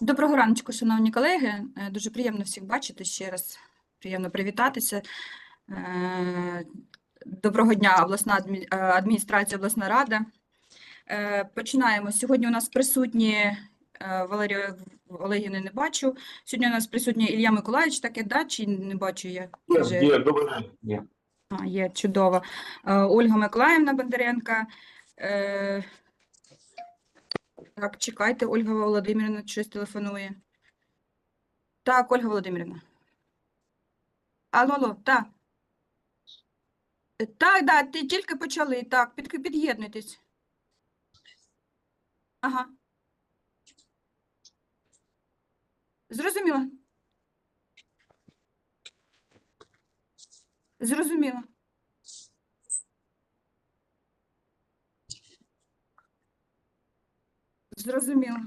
Доброго раночку, шановні колеги. Е, Дуже приємно всіх бачити ще раз. Приємно привітатися. Е, Доброго дня, обласна е, адміністрація, обласна рада. Починаємо. Сьогодні у нас присутні Валерію Олегівни не бачу. Сьогодні у нас присутній Ілля Миколаївич, таке, да? Чи не бачу я? Є, добрий день. Є. Чудово. Ольга Миколаївна Бондаренка. Так, чекайте, Ольга Володимирівна щось телефонує. Так, Ольга Володимирівна. Алло, алло, так. Так, да, ти тільки почали. Так, під, під'єднуйтесь. Ага. Зрозуміло. Зрозуміло. Зрозуміло.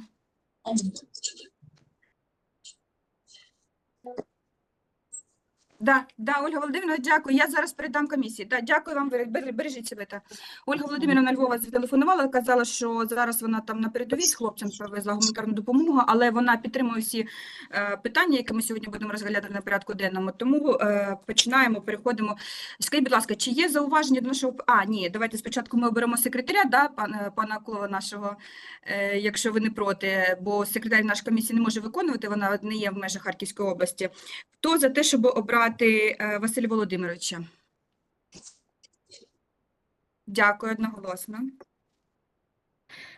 Да, да, Ольга Володимирівна, дякую. Я зараз передам комісії. Да, дякую вам, бере- бере- бережіть себе. Та. Ольга Володимирівна Львова зателефонувала, казала, що зараз вона там на передовій з хлопцям привезла гуманітарну допомогу, але вона підтримує всі е, питання, які ми сьогодні будемо розглядати на порядку денному. Тому е, починаємо, переходимо. Скажіть, будь ласка, чи є зауваження до нашого... А, ні, давайте спочатку ми оберемо секретаря, да, пана, пана Кулова нашого, е, якщо ви не проти, бо секретар нашої комісії не може виконувати, вона не є в межах Харківської області. Хто за те, щоб обрати е, Василя Володимировича? Дякую одноголосно.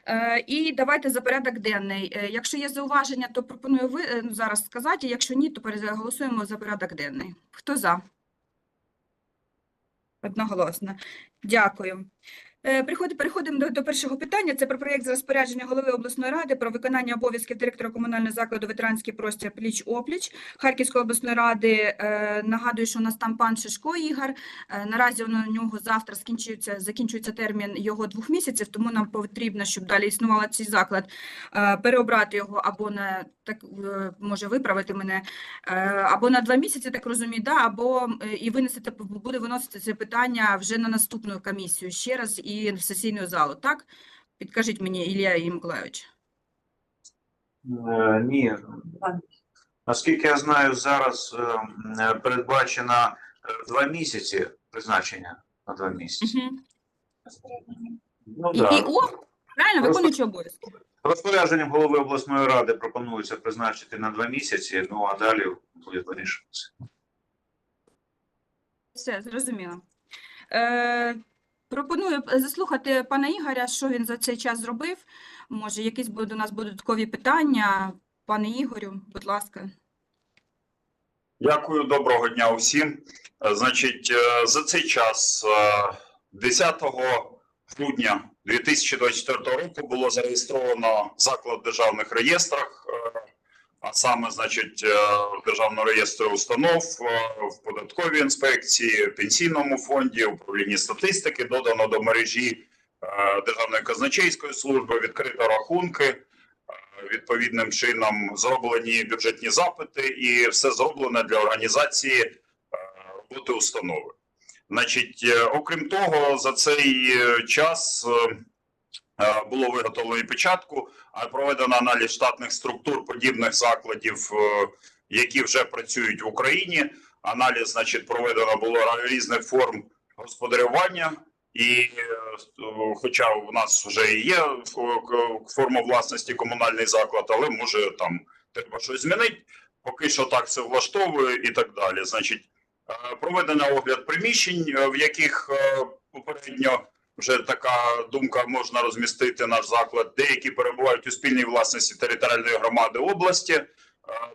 Е, І давайте за порядок денний. Е, Якщо є зауваження, то пропоную ви ну, зараз сказати. Якщо ні, то переголосуємо за порядок денний. Хто за? Одноголосно. Дякую. Е, Переходимо до, першого питання. Це про проєкт з розпорядження голови обласної ради про виконання обов'язків директора комунального закладу ветеранський простір пліч-опліч Харківської обласної ради. Е, Нагадую, що у нас там пан Шишко Ігор. Е, Наразі у нього завтра скінчується, закінчується термін його двох місяців, тому нам потрібно, щоб далі існував цей заклад, переобрати його або на так може виправити мене, або на два місяці, так розумію, да, або і винесете буде виносити це питання вже на наступну комісію ще раз і в сесійну залу. Так підкажіть мені, Ілля і Миколайович. Е, Ні. Наскільки я знаю, зараз е, е, передбачено е, два місяці призначення на два місяці. Угу. Ну, І, да. і о, правильно, виконуючи обов'язки. Розпорядженням голови обласної ради пропонується призначити на два місяці, ну а далі буде вирішуватися. Все, зрозуміло. Е, пропоную е, заслухати пана Ігоря, що він за цей час зробив. Може, якісь будуть у нас будуть додаткові питання. Пане Ігорю, будь ласка. Дякую, доброго дня усім. Е, Значить, е, за цей час, е, 10 грудня 2024 року, було зареєстровано заклад в державних реєстрах, а саме, значить, е, в Державному реєстрі установ, е, в податковій інспекції, пенсійному фонді, управлінні статистики, додано до мережі е, Державної казначейської служби, відкрито рахунки відповідним чином зроблені бюджетні запити, і все зроблено для організації роботи установи. Значить, окрім того, за цей час було виготовлено печатку, а проведено аналіз штатних структур подібних закладів, е, які вже працюють в Україні. Аналіз, значить, проведено було різних форм господарювання. І е, хоча у нас вже є е, форма власності комунальний заклад, але може там треба щось змінити. Поки що так це влаштовує і так далі. Значить, е, проведено огляд приміщень, е, в яких е, попередньо вже така думка можна розмістити наш заклад. Деякі перебувають у спільній власності територіальної громади області, е,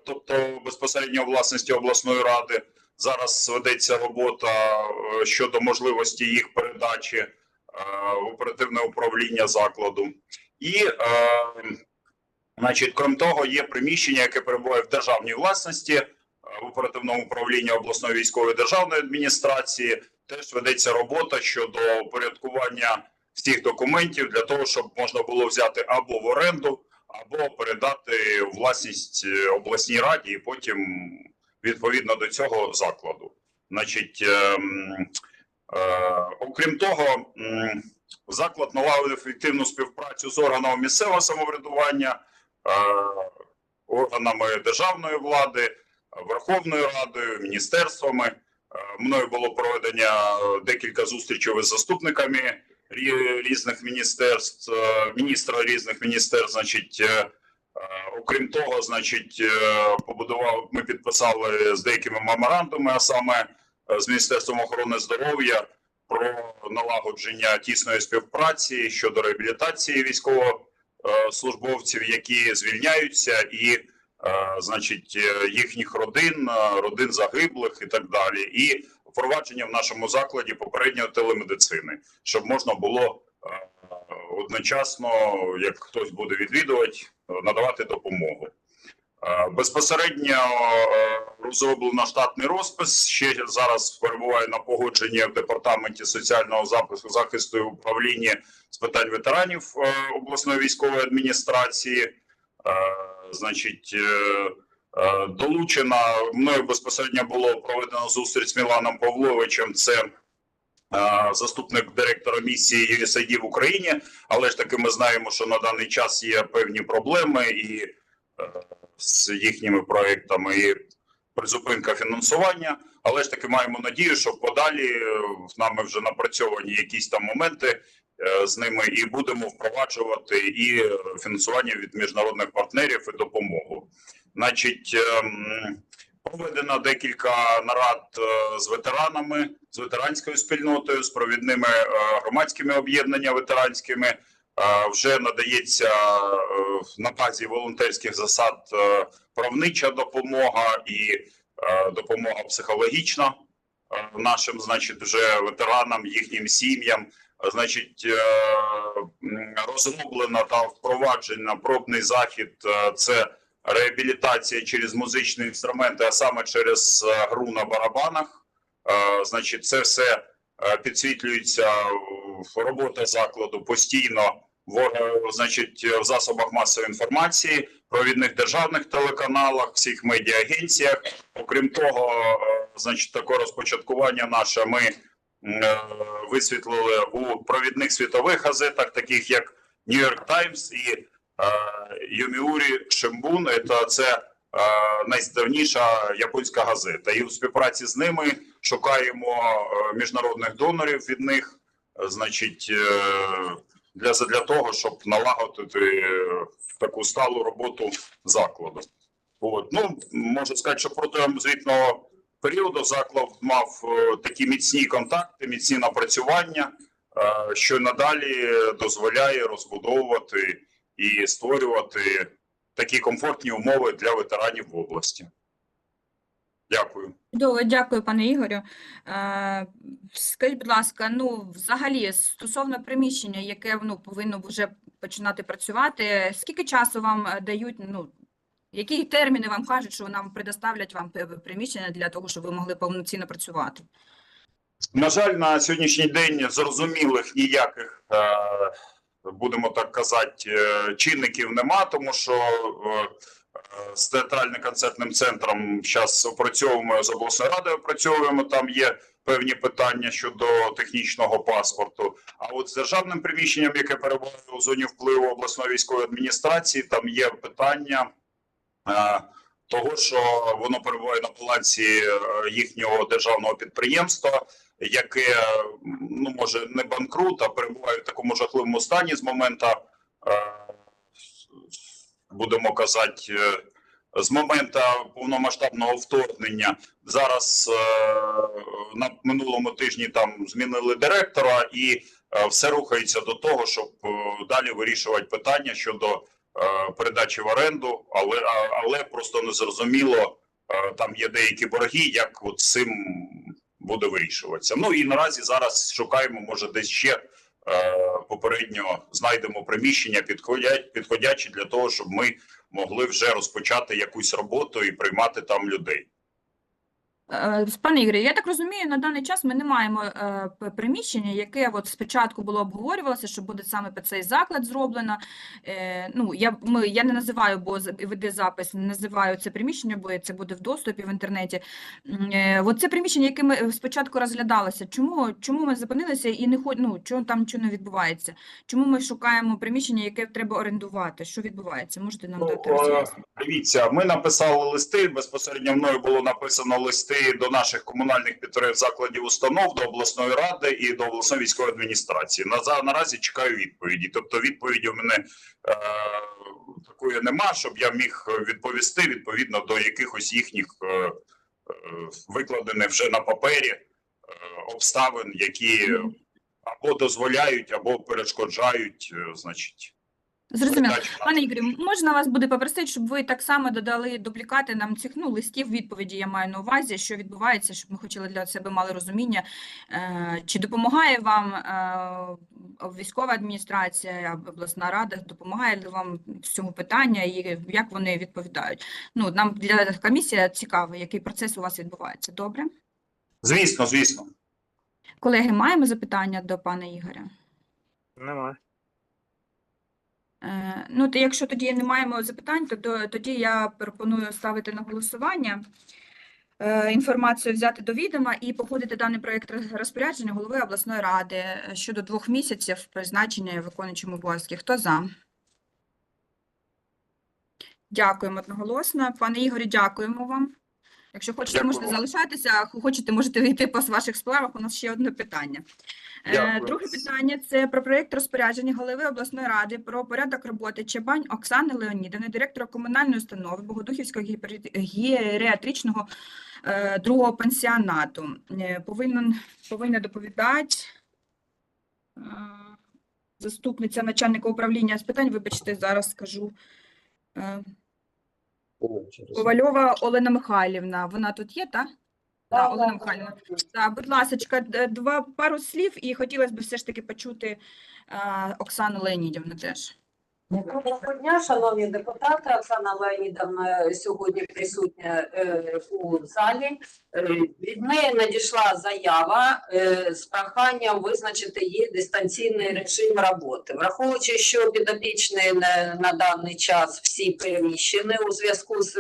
тобто безпосередньо власності обласної ради. Зараз ведеться робота е, щодо можливості їх передачі е, в оперативне управління закладу. І, значить, крім того, є приміщення, яке перебуває в державній власності в оперативному управлінні обласної військової державної адміністрації. Теж ведеться робота щодо упорядкування всіх документів для того, щоб можна було взяти або в оренду, або передати власність е, обласній раді, і потім відповідно до цього закладу. Значить, ем, е, окрім того, м, заклад налагодив ефективну співпрацю з органами місцевого самоврядування. Е, органами державної влади, Верховною Радою, міністерствами. Мною було проведення е, декілька зустрічей із заступниками різних міністерств, е, міністра різних міністерств. Значить, е, окрім того, значить, побудував. Ми підписали з деякими меморандумами, а саме з Міністерством охорони здоров'я про налагодження тісної співпраці щодо реабілітації військовослужбовців, які звільняються, і значить е, їхніх родин, е, родин загиблих і так далі, і впровадження в нашому закладі попередньої телемедицини, щоб можна було е, одночасно, як хтось буде відвідувати, е, надавати допомогу. Е, Безпосередньо е, розроблено штатний розпис. Ще зараз перебуває на погодженні в департаменті соціального запису захисту і управління з питань ветеранів е, обласної військової адміністрації. Значить, е, е, долучена мною безпосередньо було проведено зустріч з Міланом Павловичем. Це е, заступник директора місії USAID в Україні. Але ж таки, ми знаємо, що на даний час є певні проблеми і з їхніми проектами і призупинка фінансування. Але ж таки маємо надію, що подалі е, нами вже напрацьовані якісь там моменти з ними, і будемо впроваджувати і е, фінансування від міжнародних партнерів і допомогу. Значить, ем, проведено декілька нарад е, з ветеранами, з ветеранською спільнотою, з провідними е, громадськими об'єднаннями ветеранськими. Е, Вже надається е, на базі волонтерських засад е, правнича допомога і е, допомога психологічна е, нашим, значить, вже ветеранам, їхнім сім'ям. Значить, е, розроблено та впроваджено пробний захід. е, Це реабілітація через музичні інструменти, а саме через е, гру на барабанах. Значить, це все підсвітлюється робота закладу постійно в, значить, в засобах масової інформації, провідних державних телеканалах, всіх медіагенціях. Окрім того, значить, таке розпочаткування наше ми висвітлили у провідних світових газетах, таких як York Times і е, Юміурі Шимбун. Це, е, найдавніша японська газета. І у співпраці з ними шукаємо е, міжнародних донорів від них, е, значить, е, для, того, щоб налагодити е, таку сталу роботу закладу. От. Ну, можу сказати, що протягом звітного періоду заклад мав е, такі міцні контакти, міцні напрацювання, е, що надалі дозволяє розбудовувати і створювати такі комфортні умови для ветеранів в області. Дякую. Дякую, пане Ігорю. Е, Скажіть, будь ласка, ну взагалі стосовно приміщення, яке ну повинно вже починати працювати, скільки часу вам дають? Ну які терміни вам кажуть, що нам предоставлять вам приміщення для того, щоб ви могли повноцінно працювати? На жаль, на сьогоднішній день зрозумілих ніяких, е, будемо так казати, е, чинників нема, тому що е, з театральним концертним центром зараз опрацьовуємо з обласною радою. Опрацьовуємо там є певні питання щодо технічного паспорту. А от з державним приміщенням, яке перебуває у зоні впливу обласної військової адміністрації, там є питання. Е, Того, що воно перебуває на балансі е, їхнього державного підприємства, яке ну може не банкрут, а перебуває в такому жахливому стані з моменту, е, будемо казати, е, з моменту повномасштабного вторгнення. Зараз е, на минулому тижні там змінили директора, і е, все рухається до того, щоб е, далі вирішувати питання щодо е, передачі в оренду, але але просто не зрозуміло. е, Там є деякі борги, як от цим буде вирішуватися. Ну і наразі зараз шукаємо, може, десь ще е, попередньо знайдемо приміщення підходячі для того, щоб ми могли вже розпочати якусь роботу і приймати там людей. Е, Пане Ігорі, я так розумію, на даний час ми не маємо е, приміщення, яке от спочатку було обговорювалося, що буде саме під цей заклад зроблено. Е, Ну, я, ми, я не називаю, бо веде запис, не називаю це приміщення, бо це буде в доступі в інтернеті. Е, От це приміщення, яке ми спочатку розглядалося, чому, чому ми зупинилися і не ход, ну, чому там нічого не відбувається? Чому ми шукаємо приміщення, яке треба орендувати? Що відбувається? Можете нам Ну, дати е, роз'яснення? Дивіться, ми написали листи. Безпосередньо мною було написано листи до наших комунальних підприємств, закладів, установ, до обласної ради і до обласної військової адміністрації. На за- наразі чекаю відповіді. Тобто, відповіді у мене е, такої нема, щоб я міг відповісти відповідно до якихось їхніх е, е, викладених вже на папері е, обставин, які або дозволяють, або перешкоджають, е, значить. Зрозуміло. Пане Ігорю, можна вас буде попросити, щоб ви так само додали дублікати нам цих ну, листів відповіді, я маю на увазі, що відбувається, щоб ми хотіли для себе мали розуміння, е, чи допомагає вам е, військова адміністрація, обласна рада, допомагає ли вам в цьому питанні і як вони відповідають. Ну, нам для комісії цікаво, який процес у вас відбувається. Добре? Звісно, звісно. Колеги, маємо запитання до пана Ігоря? Нема. Е, Ну, то якщо тоді не маємо запитань, то тоді я пропоную ставити на голосування е, інформацію взяти до відома і погодити даний проєкт розпорядження голови обласної ради щодо двох місяців призначення виконуючим обов'язки. Хто за? Дякуємо одноголосно. Пане Ігорі, дякуємо вам. Якщо хочете, можете Дякую вам. залишатися, а хочете, можете вийти по ваших справах. У нас ще одне питання. Е, Дякую. Друге питання це про проєкт розпорядження голови обласної ради про порядок роботи Чебань Оксани Леонідовни, директора комунальної установи Богодухівського геріатричного е, другого пансіонату. Е, Повинен, повинна доповідати заступниця начальника управління з питань, вибачте, зараз скажу. Ковальова Олена Михайлівна. Вона тут є, так? Да, Олена Михайлівна. Так, будь ласка, два пару слів, і хотілося б все ж таки почути а, Оксану Леонідівну теж. Доброго дня, шановні депутати. Оксана Леонідовна сьогодні присутня е, у залі. Е, від неї надійшла заява е, з проханням визначити її дистанційний режим роботи. Враховуючи, що підопічні на, даний час всі переміщені у зв'язку з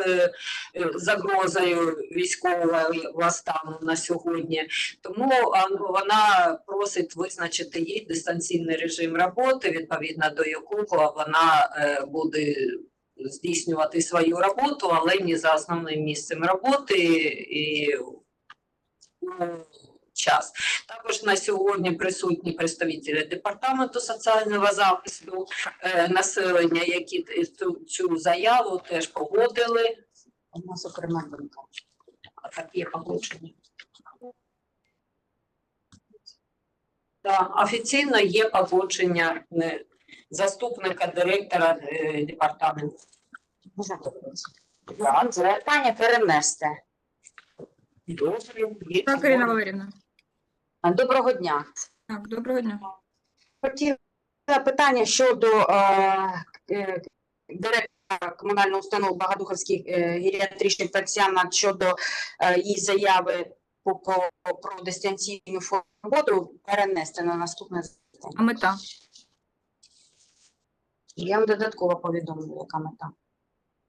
загрозою військового стану на сьогодні, тому вона просить визначити їй дистанційний режим роботи, відповідно до якого вона е, буде здійснювати свою роботу, але не за основним місцем роботи і у час. Також на сьогодні присутні представники департаменту соціального захисту е, населення, які цю, заяву теж погодили. У нас. Так є погодження. Так, офіційно є погодження е, заступника директора е, департаменту. Звертання перенести. Так, Ірина Валерівна. Доброго дня. Так, доброго дня. Хотіла питання щодо е, е, директора комунальної установи Багадуховський е, геріатричний пансіонат щодо е, її заяви по, по, про дистанційну роботу перенести на наступне. А мета? Я вам додатково повідомлю, яка мета.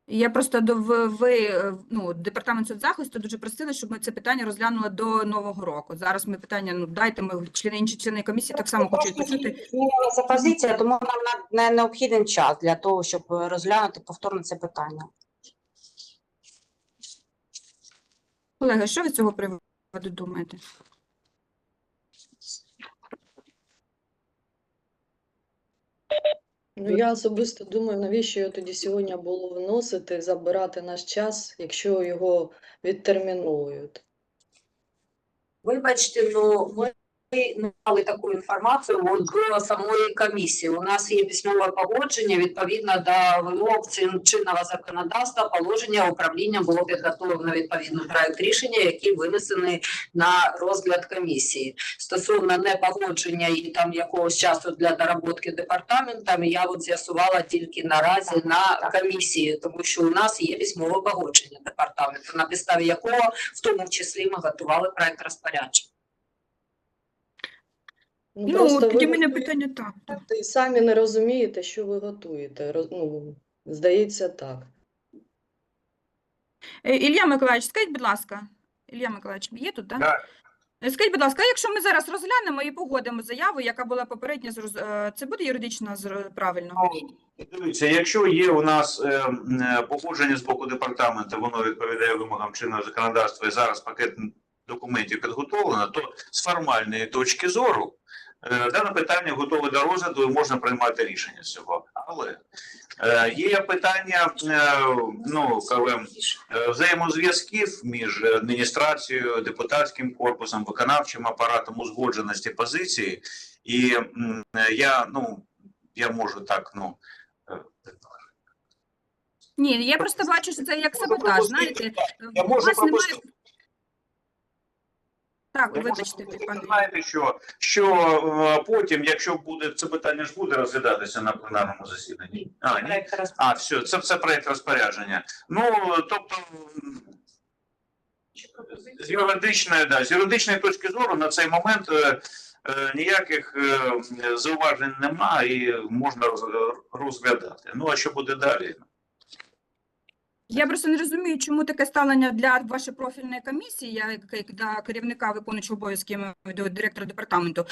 Я просто до ви, ви е, ну, департамент соцзахисту дуже просили, щоб ми це питання розглянули до нового року. Зараз ми питання, ну дайте ми члени інші члени комісії так само хочуть почути. Змінилася позиція, тому нам на- не необхідний час для того, щоб розглянути повторно це питання. Колеги, що ви з цього приводу думаєте? Ну, я особисто думаю, навіщо його тоді сьогодні було вносити, забирати наш час, якщо його відтерміновують. Вибачте, ну ми не мали таку інформацію до самої комісії. У нас є письмове погодження відповідно до вимог чинного законодавства. Положення управління було підготовлено відповідно проект рішення, який винесений на розгляд комісії. Стосовно непогодження і там якогось часу для доработки департаментами, я от з'ясувала тільки наразі на комісії, тому що у нас є письмове погодження департаменту, на підставі якого в тому числі ми готували проект розпорядження. Ну, Ну, просто тоді ви мене питання так. і самі не розумієте, що ви готуєте. Роз- Ну, здається так. Е, Ілля Миколаївич, скажіть, будь ласка, Ілля Миколаївич, є тут, так? Так. Е, Скажіть, будь ласка, а якщо ми зараз розглянемо і погодимо заяву, яка була попередньо, зроз- е, це буде юридично зр- правильно? Дивіться, якщо є у нас е, м, е, погодження з боку департаменту, воно відповідає вимогам чинного законодавства і зараз пакет документів підготовлено, то з формальної точки зору дане питання готове до розгляду і можна приймати рішення з цього. Але е, є питання е, ну, е, взаємозв'язків між адміністрацією, депутатським корпусом, виконавчим апаратом, узгодженості позиції. І е, я, ну, я можу так, ну. е, Ні, я просто бачу, що це як саботаж, знаєте. Я У можу вас немає... Так, вибачте, пане. Ви знаєте, що, що е, потім, якщо буде це питання ж буде розглядатися на пленарному засіданні. А, ні? А все, це, це проект розпорядження. Ну, тобто, з юридичної, да, з юридичної точки зору на цей момент е, е, ніяких е, зауважень немає і можна розглядати. Ну, а що буде далі? Я просто не розумію, чому таке ставлення для вашої профільної комісії, я як для керівника виконуючого обов'язки маю директора департаменту.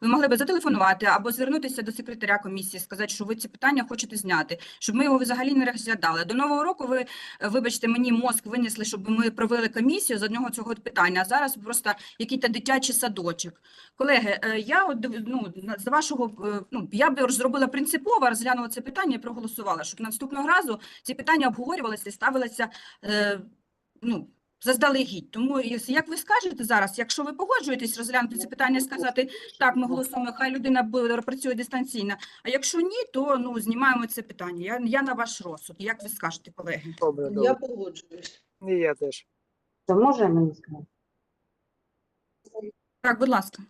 Ви могли б зателефонувати або звернутися до секретаря комісії, сказати, що ви ці питання хочете зняти, щоб ми його взагалі не розглядали. До нового року ви, вибачте, мені мозк винесли, щоб ми провели комісію з одного цього питання. А зараз просто який-то дитячий садочок. Колеги, е, я ну, з вашого е, ну я б зробила принципово, розглянула це питання і проголосувала, щоб наступного разу ці питання обговорювалися і ставилися е, ну, заздалегідь. Тому, як ви скажете зараз, якщо ви погоджуєтесь розглянути це питання і сказати, так, ми голосуємо, хай людина працює дистанційно, а якщо ні, то ну, знімаємо це питання. Я, я на ваш розсуд. Як ви скажете, колеги? Добре, Я погоджуюсь. І я теж. То може мені сказати? Так, будь ласка.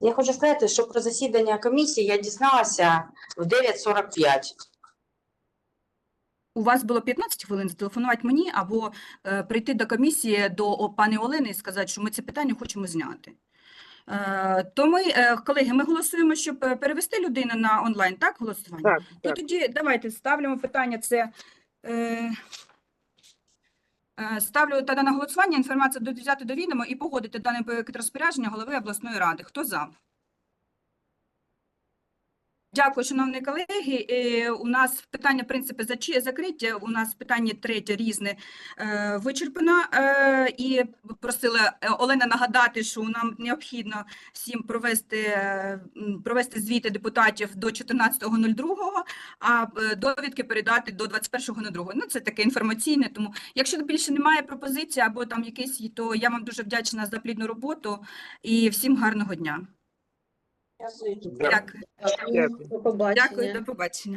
Я хочу сказати, що про засідання комісії я дізналася в 9.45. У вас було 15 хвилин зателефонувати мені або е, прийти до комісії до о, пані Олени і сказати, що ми це питання хочемо зняти. Е, то ми, е, колеги, ми голосуємо, щоб е, перевести людину на онлайн, так, голосування? Так, То так. тоді давайте ставимо питання. Це е, е, ставлю тоді на голосування інформацію до- взяти до відома і погодити дане проект розпорядження голови обласної ради. Хто за? Дякую, шановні колеги. Е, У нас питання, в принципі, закриті. У нас питання третє різне е, вичерпано. Е, І просила Олена нагадати, що нам необхідно всім провести, провести звіти депутатів до 14.02, а довідки передати до 21.02. Ну, це таке інформаційне, тому якщо більше немає пропозицій або там якісь, то я вам дуже вдячна за плідну роботу і всім гарного дня. Дякую. Дякую. Дякую. До побачення. Дякую, до побачення.